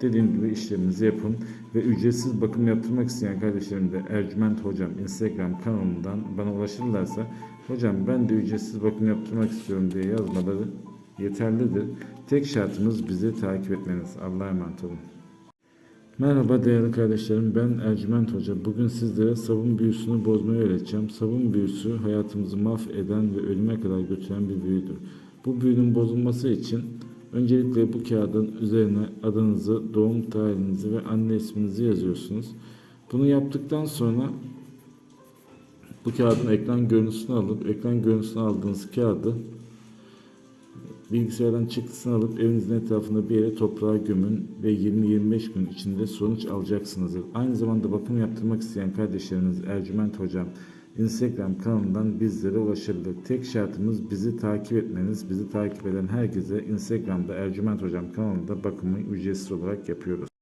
Dediğim gibi işleminizi yapın ve ücretsiz bakım yaptırmak isteyen kardeşlerim de Ercüment Hocam Instagram kanalından bana ulaşırlarsa hocam ben de ücretsiz bakım yaptırmak istiyorum diye yazmaları yeterlidir. Tek şartımız bizi takip etmeniz. Allah'a emanet olun. Merhaba değerli kardeşlerim ben Ercüment Hoca. Bugün sizlere sabun büyüsünü bozmayı öğreteceğim. Sabun büyüsü hayatımızı mahveden ve ölüme kadar götüren bir büyüdür. Bu büyünün bozulması için öncelikle bu kağıdın üzerine adınızı, doğum tarihinizi ve anne isminizi yazıyorsunuz. Bunu yaptıktan sonra bu kağıdın ekran görüntüsünü alıp ekran görüntüsünü aldığınız kağıdı bilgisayardan çıktısını alıp evinizin etrafında bir yere toprağa gömün ve 20-25 gün içinde sonuç alacaksınızdır. Aynı zamanda bakım yaptırmak isteyen kardeşlerimiz Ercüment Hocam Instagram kanalından bizlere ulaşabilir. Tek şartımız bizi takip etmeniz. Bizi takip eden herkese Instagram'da Ercüment Hocam kanalında bakımı ücretsiz olarak yapıyoruz.